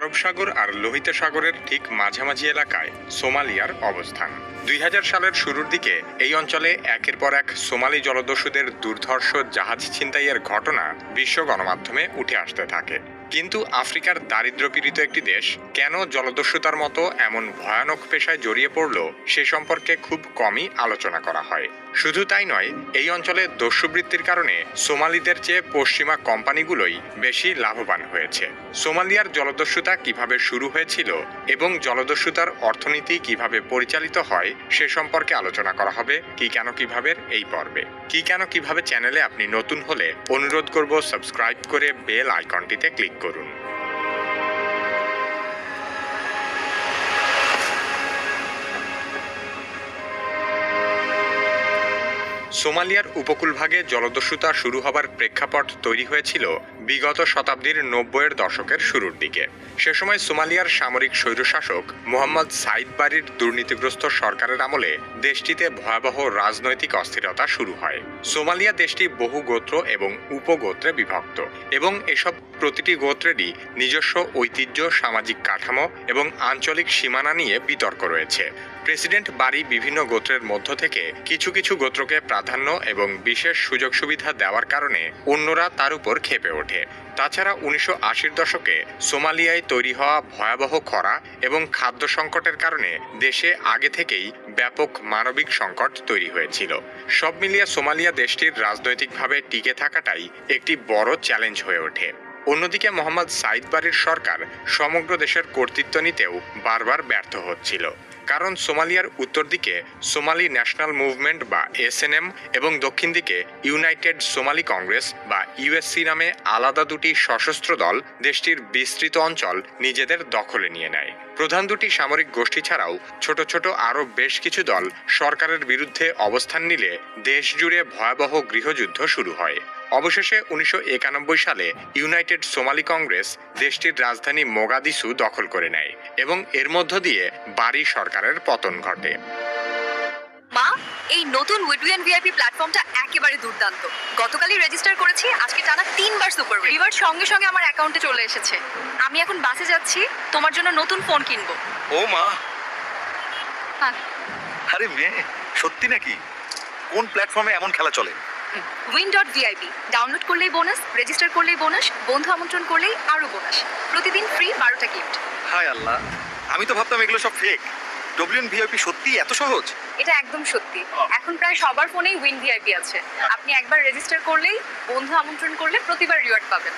আরব সাগর আর লোহিত সাগরের ঠিক মাঝামাঝি এলাকায় সোমালিয়ার অবস্থান। দুই হাজার সালের শুরুর দিকে এই অঞ্চলে একের পর এক সোমালি জলদস্যুদের দুর্ধর্ষ জাহাজ ছিনতাইয়ের ঘটনা বিশ্ব গণমাধ্যমে উঠে আসতে থাকে। কিন্তু আফ্রিকার দারিদ্র্যপীড়িত একটি দেশ কেন জলদস্যুতার মতো এমন ভয়ানক পেশায় জড়িয়ে পড়ল সে সম্পর্কে খুব কমই আলোচনা করা হয়। শুধু তাই নয়, এই অঞ্চলে দস্যুবৃত্তির কারণে সোমালিদের চেয়ে পশ্চিমা কোম্পানিগুলোই বেশি লাভবান হয়েছে। সোমালিয়ার জলদস্যুতা কীভাবে শুরু হয়েছিল এবং জলদস্যুতার অর্থনীতি কীভাবে পরিচালিত হয় সে সম্পর্কে আলোচনা করা হবে কি কেন কীভাবে এই পর্বে। কি কেন কীভাবে চ্যানেলে আপনি নতুন হলে অনুরোধ করব সাবস্ক্রাইব করে বেল আইকনটিতে ক্লিক করুন। সোমালিয়ার উপকূলভাগে জলদস্যুতা শুরু হবার প্রেক্ষাপট তৈরি হয়েছিল বিগত শতাব্দীর নব্বইয়ের দশকের শুরুর দিকে। সে সময় সোমালিয়ার সামরিক স্বৈরশাসক মোহাম্মদ সাইদ বাড়ির দুর্নীতিগ্রস্ত সরকারের আমলে দেশটিতে ভয়াবহ রাজনৈতিক অস্থিরতা শুরু হয়। সোমালিয়া দেশটি বহু গোত্র এবং উপগোত্রে বিভক্ত এবং এসব প্রতিটি গোত্রেরই নিজস্ব ঐতিহ্য, সামাজিক কাঠামো এবং আঞ্চলিক সীমানা নিয়ে বিতর্ক রয়েছে। প্রেসিডেন্ট বাড়ি বিভিন্ন গোত্রের মধ্য থেকে কিছু কিছু গোত্রকে প্রাধান্য এবং বিশেষ সুযোগ সুবিধা দেওয়ার কারণে অন্যরা তার উপর খেপে ওঠে। তাছাড়া উনিশশো আশির দশকে সোমালিয়ায় তৈরি হওয়া ভয়াবহ খরা এবং খাদ্য সংকটের কারণে দেশে আগে থেকেই ব্যাপক মানবিক সংকট তৈরি হয়েছিল। সব মিলিয়ে সোমালিয়া দেশটির রাজনৈতিকভাবে টিকে থাকাটাই একটি বড় চ্যালেঞ্জ হয়ে ওঠে। অন্যদিকে মোহাম্মদ সাইদ বাড়ির সরকার সমগ্র দেশের কর্তৃত্ব নিতেও বারবার ব্যর্থ হচ্ছিল। কারণ সোমালিয়ার উত্তর দিকে সোমালি ন্যাশনাল মুভমেন্ট বা এসএনএম এবং দক্ষিণ দিকে ইউনাইটেড সোমালি কংগ্রেস বা ইউএসসি নামে আলাদা দুটি সশস্ত্র দল দেশটির বিস্তৃত অঞ্চল নিজেদের দখলে নিয়ে নেয়। প্রধান দুটি সামরিক গোষ্ঠী ছাড়াও ছোট ছোট আরও বেশ কিছু দল সরকারের বিরুদ্ধে অবস্থান নিলে দেশ জুড়ে ভয়াবহ গৃহযুদ্ধ শুরু হয়। অবশেষে উনিশশো একানব্বই সালে ইউনাইটেড সোমালি কংগ্রেস দেশটির রাজধানী মোগাদিসু দখল করে নেয় এবং এর মধ্য দিয়ে বাড়ি সরকারের পতন ঘটে। মা এই নতুন উইডুয়ান ভিআইপি প্ল্যাটফর্মটা একেবারে দুর্দান্ত। গতকালই রেজিস্টার করেছি আজকে টানা তিনবার সুপার রিভার্ট সঙ্গে সঙ্গে আমার অ্যাকাউন্টে চলে এসেছে। আমি এখন বাসে যাচ্ছি তোমার জন্য নতুন ফোন কিনবো। ও মা! হ্যাঁ। আরে মেয়ে সত্যি নাকি? কোন প্ল্যাটফর্মে এমন খেলা চলে? উইন ডট ভিআইপি ডাউনলোড করলেই বোনাস রেজিস্টার করলেই বোনাস বন্ধু আমন্ত্রণ করলেই আরও বোনাস প্রতিদিন ফ্রি বারোটা গিফট হায় আল্লাহ আমি তো ভাবতাম এগুলো সব ফেক ডব্লিউএন ভিআইপি সত্যি? এত সহজ? এটা একদম সত্যি। এখন প্রায় সবার ফোনেই উইন ভিআইপি আছে। আপনি একবার রেজিস্টার করলেই বন্ধু আমন্ত্রণ করলে প্রতিবার রিওয়ার্ড পাবেন।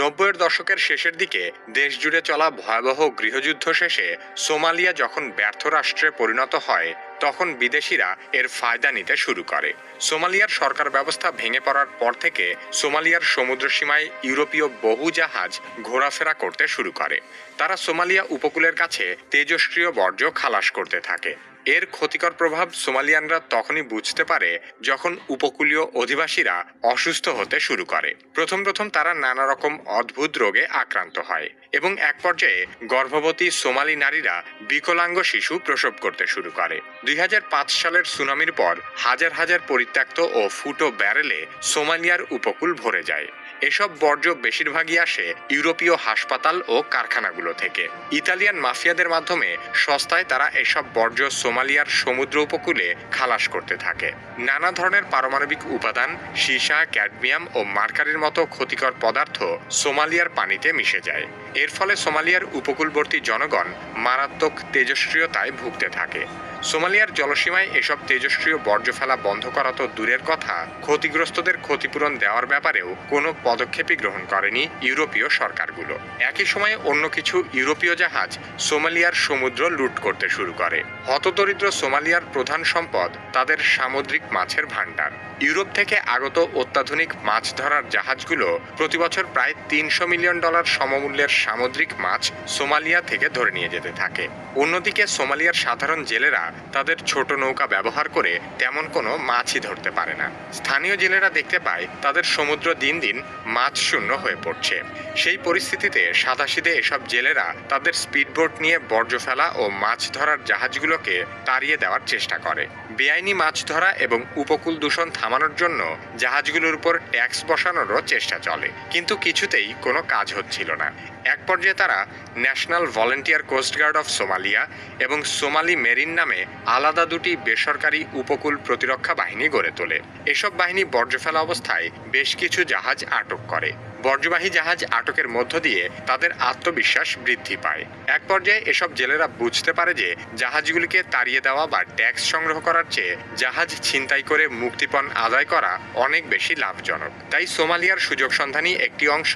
নব্বইয়ের দশকের শেষের দিকে দেশ জুড়ে চলা ভয়াবহ গৃহযুদ্ধ শেষে সোমালিয়া যখন ব্যর্থ রাষ্ট্রে পরিণত হয় তখন বিদেশিরা এর ফায়দা নিতে শুরু করে। সোমালিয়ার সরকার ব্যবস্থা ভেঙে পড়ার পর থেকে সোমালিয়ার সমুদ্র সীমায় ইউরোপীয় বহু জাহাজ ঘোরাফেরা করতে শুরু করে। তারা সোমালিয়া উপকূলের কাছে তেজস্ক্রিয় বর্জ্য খালাস করতে থাকে। এর ক্ষতিকর প্রভাব সোমালিয়ানরা তখনই বুঝতে পারে যখন উপকূলীয় অধিবাসীরা অসুস্থ হতে শুরু করে। প্রথম প্রথম তারা নানা রকম অদ্ভুত রোগে আক্রান্ত হয় এবং এক পর্যায়ে গর্ভবতী সোমালি নারীরা বিকলাঙ্গ শিশু প্রসব করতে শুরু করে। দুই হাজার পাঁচ সালের সুনামির পর হাজার হাজার পরিত্যক্ত ও ফুটো ব্যারেলে সোমালিয়ার উপকূল ভরে যায়। এসব বর্জ্য বেশিরভাগই আসে ইউরোপীয় হাসপাতাল ও কারখানাগুলো থেকে। ইতালিয়ান মাফিয়াদের মাধ্যমে সস্তায় তারা এসব বর্জ্য সোমালিয়ার সমুদ্র উপকূলে খালাস করতে থাকে। নানা ধরনের পারমাণবিক উপাদান, সীসা, ক্যাডমিয়াম ও মার্কারির মতো ক্ষতিকর পদার্থ সোমালিয়ার পানিতে মিশে যায়। এর ফলে সোমালিয়ার উপকূলবর্তী জনগণ মারাত্মক তেজস্ক্রিয়তায় ভুগতে থাকে। সোমালিয়ার জলসীমায় এসব তেজস্ক্রিয় বর্জ্য ফেলা বন্ধ করা তো দূরের কথা। ক্ষতিগ্রস্তদের ক্ষতিপূরণ দেওয়ার ব্যাপারেও কোনো পদক্ষেপই গ্রহণ করেনি ইউরোপীয় সরকারগুলো। একই সময়ে অন্য কিছু ইউরোপীয় জাহাজ সোমালিয়ার সমুদ্র লুট করতে শুরু করে। হতদরিদ্র সোমালিয়ার প্রধান সম্পদ তাদের সামুদ্রিক মাছের ভাণ্ডার। ইউরোপ থেকে আগত অত্যাধুনিক মাছ ধরার জাহাজগুলো প্রতিবছর প্রায় তিনশো মিলিয়ন ডলার সমমূল্যের সামুদ্রিক মাছ সোমালিয়া থেকে ধরে নিয়ে যেতে থাকে। অন্যদিকে সোমালিয়ার সাধারণ জেলেরা তাদের ছোট নৌকা ব্যবহার করে তেমন কোনো মাছই ধরতে পারে না। স্থানীয় জেলেরা দেখতে পায় তাদের সমুদ্র দিন দিন মাছ শূন্য হয়ে পড়ছে। সেই পরিস্থিতিতে সাদাসিধে এসব জেলেরা তাদের স্পিডবোট নিয়ে বর্জ্য ফেলা ও মাছ ধরার জাহাজগুলোকে তাড়িয়ে দেওয়ার চেষ্টা করে। বেআইনি মাছ ধরা এবং উপকূল দূষণ থামানোর জন্য জাহাজগুলোর উপর ট্যাক্স বসানোরও চেষ্টা চলে। কিন্তু কিছুতেই কোনো কাজ হচ্ছিল না। এক পর্যায়ে তারা national volunteer coastguard of Somalia এবং সোমালি মেরিন নামে আলাদা দুটি বেসরকারি উপকূল প্রতিরক্ষা বাহিনী গড়ে তোলে। এসব বাহিনী বর্জ্য ফেলা অবস্থায় বেশ কিছু জাহাজ আটক করে। বর্জ্যবাহী জাহাজ আটকের মধ্য দিয়ে তাদের আত্মবিশ্বাস বৃদ্ধি পায়। এক পর্যায়ে এসব জেলেরা বুঝতে পারে যে জাহাজগুলিকে তাড়িয়ে দেওয়া বা ট্যাক্স সংগ্রহ করার চেয়ে জাহাজ ছিনতাই করে মুক্তিপণ আদায় করা অনেক বেশি লাভজনক। তাই সোমালিয়ার সুযোগ সন্ধানী একটি অংশ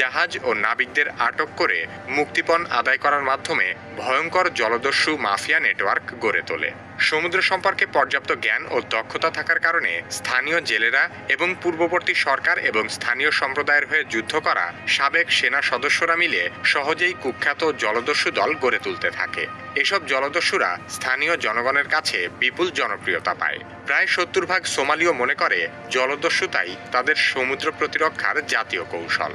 জাহাজ ও নাবিকদের আটক করে মুক্তিপণ আদায় করার মাধ্যমে ভয়ঙ্কর জলদস্যু মাফিয়া নেটওয়ার্ক গড়ে তোলে। সমুদ্র সম্পর্কে পর্যাপ্ত জ্ঞান ও দক্ষতা থাকার কারণে স্থানীয় জেলেরা এবং পূর্ববর্তী সরকার এবং স্থানীয় সম্প্রদায়ের হয়ে যুদ্ধ করা সাবেক সেনা সদস্যরা মিলে সহজেই কুখ্যাত জলদস্যু দল গড়ে তুলতে থাকে। এসব জলদস্যুরা স্থানীয় জনগণের কাছে বিপুল জনপ্রিয়তা পায়। প্রায় সত্তর ভাগ সোমালীয় মনে করে জলদস্যুতাই তাদের সমুদ্র প্রতিরক্ষার জাতীয় কৌশল।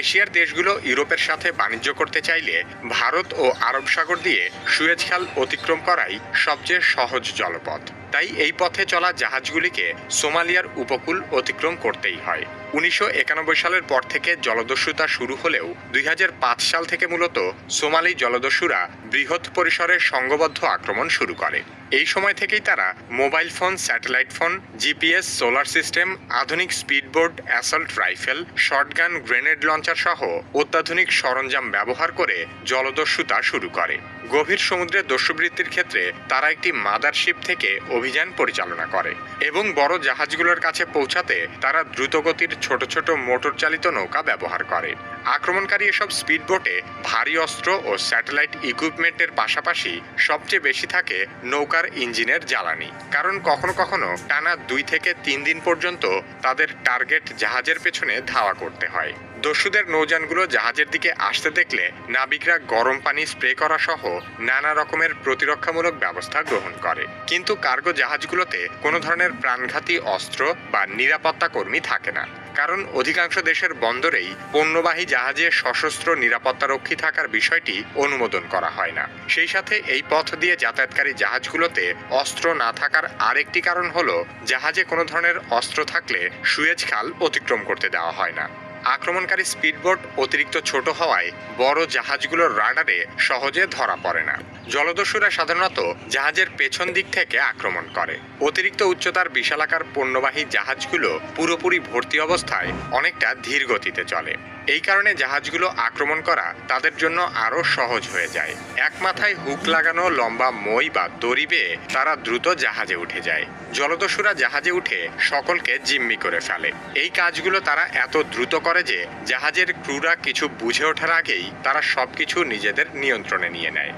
এশিয়ার দেশগুলো ইউরোপের সাথে বাণিজ্য করতে চাইলে ভারত ও আরব সাগর দিয়ে সুয়েজ খাল অতিক্রম করাই সবচেয়ে সহজ জলপথ। তাই এই পথে চলা জাহাজগুলিকে সোমালিয়ার উপকূল অতিক্রম করতেই হয়। উনিশশো একানব্বই সালের পর থেকে জলদস্যুতা শুরু হলেও দুই হাজার পাঁচ সাল থেকে মূলত সোমালি জলদস্যুরা বৃহৎ পরিসরে সংঘবদ্ধ আক্রমণ শুরু করে। এই সময় থেকেই তারা mobile phone, satellite phone, GPS, solar system, আধুনিক speedboat assault rifle shotgun grenade launcher সহ অত্যাধুনিক সরঞ্জাম ব্যবহার করে জলদস্যুতা শুরু করে। গভীর সমুদ্রে দস্যুবৃত্তির ক্ষেত্রে তারা একটি মাদারশিপ থেকে অভিযান পরিচালনা করে এবং বড় জাহাজগুলোর কাছে পৌঁছাতে তারা দ্রুতগতির ছোট ছোট মোটর চালিত নৌকা ব্যবহার করে। আক্রমণকারী এসব স্পিডবোটে ভারী অস্ত্র ও স্যাটেলাইট ইকুইপমেন্টের পাশাপাশি সবচেয়ে বেশি থাকে নৌকার ইঞ্জিনের জ্বালানি। কারণ কখনো কখনো টানা দুই থেকে তিন দিন পর্যন্ত তাদের টার্গেট জাহাজের পেছনে ধাওয়া করতে হয়। দস্যুদের নৌযানগুলো জাহাজের দিকে আসতে দেখলে নাবিকরা গরম পানি স্প্রে করা সহ নানা রকমের প্রতিরক্ষামূলক ব্যবস্থা গ্রহণ করে। কিন্তু কার্গো জাহাজগুলোতে কোনো ধরনের প্রাণঘাতী অস্ত্র বা নিরাপত্তা কর্মী থাকে না। কারণ অধিকাংশ দেশের বন্দরেই পণ্যবাহী জাহাজে সশস্ত্র নিরাপত্তারক্ষী থাকার বিষয়টি অনুমোদন করা হয় না। সেই সাথে এই পথ দিয়ে যাতায়াতকারী জাহাজগুলোতে অস্ত্র না থাকার আরেকটি কারণ হলো, জাহাজে কোনো ধরনের অস্ত্র থাকলে সুয়েজ খাল অতিক্রম করতে দেওয়া হয় না। আক্রমণকারী স্পিডবোট অতিরিক্ত ছোট হওয়ায় বড় জাহাজগুলোর রাডারে সহজে ধরা পড়ে না। জলদস্যুরা সাধারণত জাহাজের পেছন দিক থেকে আক্রমণ করে। অতিরিক্ত উচ্চতার বিশালাকার পণ্যবাহী জাহাজগুলো পুরোপুরি ভর্তি অবস্থায় অনেকটা ধীর গতিতে চলে। এই কারণে জাহাজগুলো আক্রমণ করা তাদের জন্য আরও সহজ হয়ে যায়। এক মাথায় হুক লাগানো লম্বা মই বা দড়ি বেয়ে তারা দ্রুত জাহাজে উঠে যায়। জলদস্যুরা জাহাজে উঠে সকলকে জিম্মি করে ফেলে। এই কাজগুলো তারা এত দ্রুত করে যে জাহাজের ক্রুরা কিছু বুঝে ওঠার আগেই তারা সবকিছু নিজেদের নিয়ন্ত্রণে নিয়ে নেয়।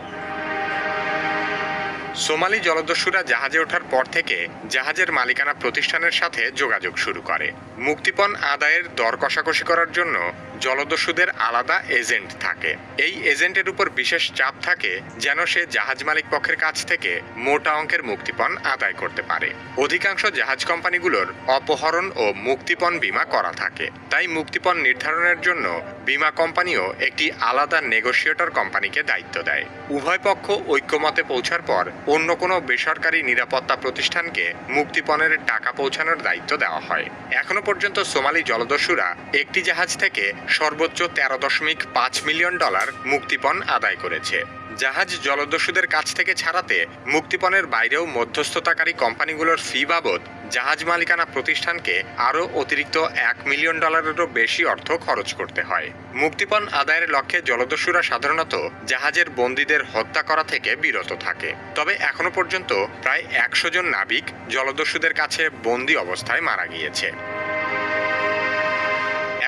সোমালি জলদস্যুরা জাহাজে ওঠার পর থেকে জাহাজের মালিকানা প্রতিষ্ঠানের সাথে যোগাযোগ শুরু করে। মুক্তিপণ আদায়ের দর কষাকষি করার জন্য জলদস্যুদের আলাদা এজেন্ট থাকে। এই এজেন্টের উপর বিশেষ চাপ থাকে যেন সে জাহাজ মালিক পক্ষের কাছ থেকে মোটা অঙ্কের মুক্তিপণ আদায় করতে পারে। অধিকাংশ জাহাজ কোম্পানিগুলোর অপহরণ ও মুক্তিপণ বীমা করা থাকে। তাই মুক্তিপণ নির্ধারণের জন্য বীমা কোম্পানিও একটি আলাদা নেগোসিয়েটর কোম্পানিকে দায়িত্ব দেয়। উভয় পক্ষ ঐক্যমতে পৌঁছার পর অন্য কোনো বেসরকারি নিরাপত্তা প্রতিষ্ঠানকে মুক্তিপণের টাকা পৌঁছানোর দায়িত্ব দেওয়া হয়। এখনও পর্যন্ত সোমালি জলদস্যুরা একটি জাহাজ থেকে সর্বোচ্চ তেরো দশমিক পাঁচ মিলিয়ন ডলার মুক্তিপণ আদায় করেছে। জাহাজ জলদস্যুদের কাছ থেকে ছাড়াতে মুক্তিপণের বাইরেও মধ্যস্থতাকারী কোম্পানিগুলোর ফি বাবদ জাহাজ মালিকানা প্রতিষ্ঠানকে আরও অতিরিক্ত এক মিলিয়ন ডলারেরও বেশি অর্থ খরচ করতে হয়। মুক্তিপণ আদায়ের লক্ষ্যে জলদস্যুরা সাধারণত জাহাজের বন্দীদের হত্যা করা থেকে বিরত থাকে। তবে এখনও পর্যন্ত প্রায় একশো জন নাবিক জলদস্যুদের কাছে বন্দি অবস্থায় মারা গিয়েছে।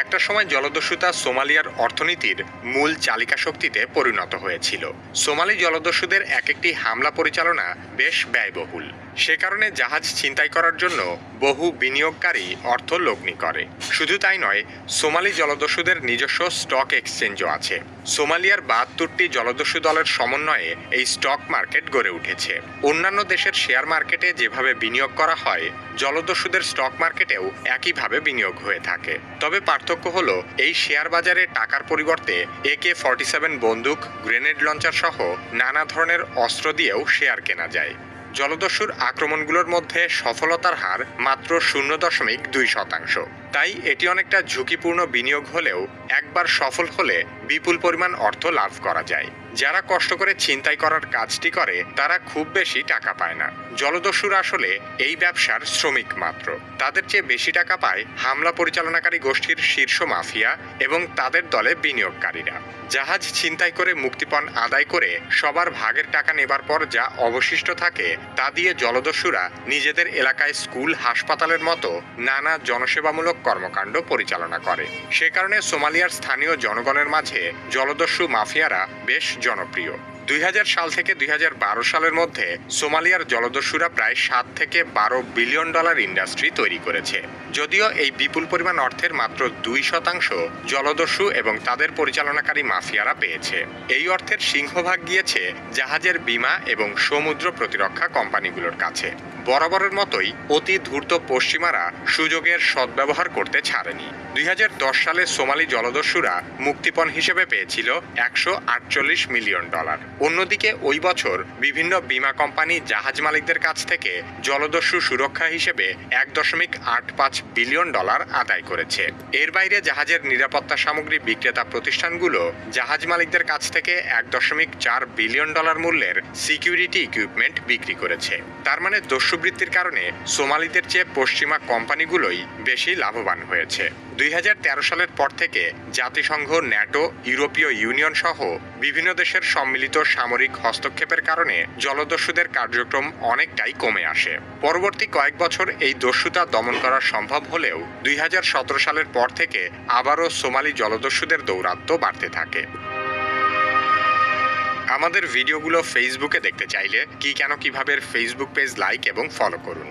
একটা সময় জলদস্যুতা সোমালিয়ার অর্থনীতির মূল চালিকা শক্তিতে পরিণত হয়েছিল। সোমালি জলদস্যুদের এক একটি হামলা পরিচালনা বেশ ব্যয়বহুল। সে কারণে জাহাজ ছিনতাই করার জন্য বহু বিনিয়োগকারী অর্থ লগ্নি করে। শুধু তাই নয়, সোমালি জলদস্যুদের নিজস্ব স্টক এক্সচেঞ্জও আছে। সোমালিয়ার বাহাত্তরটি জলদস্যু দলের সমন্বয়ে এই স্টক মার্কেট গড়ে উঠেছে। অন্যান্য দেশের শেয়ার মার্কেটে যেভাবে বিনিয়োগ করা হয়, জলদস্যুদের স্টক মার্কেটেও একইভাবে বিনিয়োগ হয়ে থাকে। তবে পার্থক্য হলো, এই শেয়ার বাজারে টাকার পরিবর্তে একে ফর্টি সেভেন বন্দুক, গ্রেনেড লঞ্চার সহ নানা ধরনের অস্ত্র দিয়েও শেয়ার কেনা যায়। জলদস্যুর আক্রমণগুলোর মধ্যে সফলতার হার মাত্র শূন্য দশমিক দুই শতাংশ। তাই এটি অনেকটা ঝুঁকিপূর্ণ বিনিয়োগ হলেও একবার সফল হলে বিপুল পরিমাণ অর্থ লাভ করা যায়। যারা কষ্ট করে ছিনতাই করার কাজটি করে, তারা খুব বেশি টাকা পায় না। জলদস্যুরা আসলে এই ব্যবসার শ্রমিক মাত্র। তাদের চেয়ে বেশি টাকা পায় হামলা পরিচালনাকারী গোষ্ঠীর শীর্ষ মাফিয়া এবং তাদের দলে বিনিয়োগকারীরা। জাহাজ ছিনতাই করে মুক্তিপণ আদায় করে সবার ভাগের টাকা নেবার পর যা অবশিষ্ট থাকে, তা দিয়ে জলদস্যুরা নিজেদের এলাকায় স্কুল, হাসপাতালের মতো নানা জনসেবামূলক কর্মকাণ্ড পরিচালনা করে। সে কারণে সোমালিয়ার স্থানীয় জনগণের মাঝে জলদস্যু মাফিয়ারা বেশ জনপ্রিয়। দুই হাজার সাল থেকে দুই হাজার বারো সালের মধ্যে সোমালিয়ার জলদস্যুরা প্রায় সাত থেকে বারো বিলিয়ন ডলার ইন্ডাস্ট্রি তৈরি করেছে। যদিও এই বিপুল পরিমাণ অর্থের মাত্র দুই শতাংশ জলদস্যু এবং তাদের পরিচালনাকারী মাফিয়ারা পেয়েছে। এই অর্থের সিংহভাগ গিয়েছে জাহাজের বীমা এবং সমুদ্র প্রতিরক্ষা কোম্পানিগুলোর কাছে। বরাবরের মতোই অতি ধূর্ত পশ্চিমারা সুযোগের সদ্ব্যবহার করতে ছাড়েনি। দুই হাজার দশ সালে সোমালি জলদস্যুরা মুক্তিপণ হিসেবে পেয়েছিল একশো আটচল্লিশ মিলিয়ন ডলার। অন্যদিকে ওই বছর বিভিন্ন বীমা কোম্পানি জাহাজ মালিকদের কাছ থেকে জলদস্যু সুরক্ষা হিসেবে এক দশমিক আট পাঁচ বিলিয়ন ডলার আদায় করেছে। এর বাইরে জাহাজের নিরাপত্তা সামগ্রী বিক্রেতা প্রতিষ্ঠানগুলো জাহাজ মালিকদের কাছ থেকে এক দশমিক চার বিলিয়ন ডলার মূল্যের সিকিউরিটি ইকুইপমেন্ট বিক্রি করেছে। তার মানে দস্যুবৃত্তির কারণে সোমালিদের চেয়ে পশ্চিমা কোম্পানিগুলোই বেশি লাভবান হয়েছে। দুই হাজার তেরো সালের পর থেকে জাতিসংঘ, ন্যাটো, ইউরোপীয় ইউনিয়ন সহ বিভিন্ন দেশের সম্মিলিত সামরিক হস্তক্ষেপের কারণে জলদস্যুদের কার্যক্রম অনেকটাই কমে আসে। পরবর্তী কয়েক বছর এই দস্যুতা দমন করা সম্ভব হলেও দুই হাজার সতেরো সালের পর থেকে আবারও সোমালি জলদস্যুদের দৌরাত্ম্য বাড়তে থাকে। আমাদের ভিডিওগুলো ফেসবুকে দেখতে চাইলে কি কেন কীভাবে ফেসবুক পেজ লাইক এবং ফলো করুন।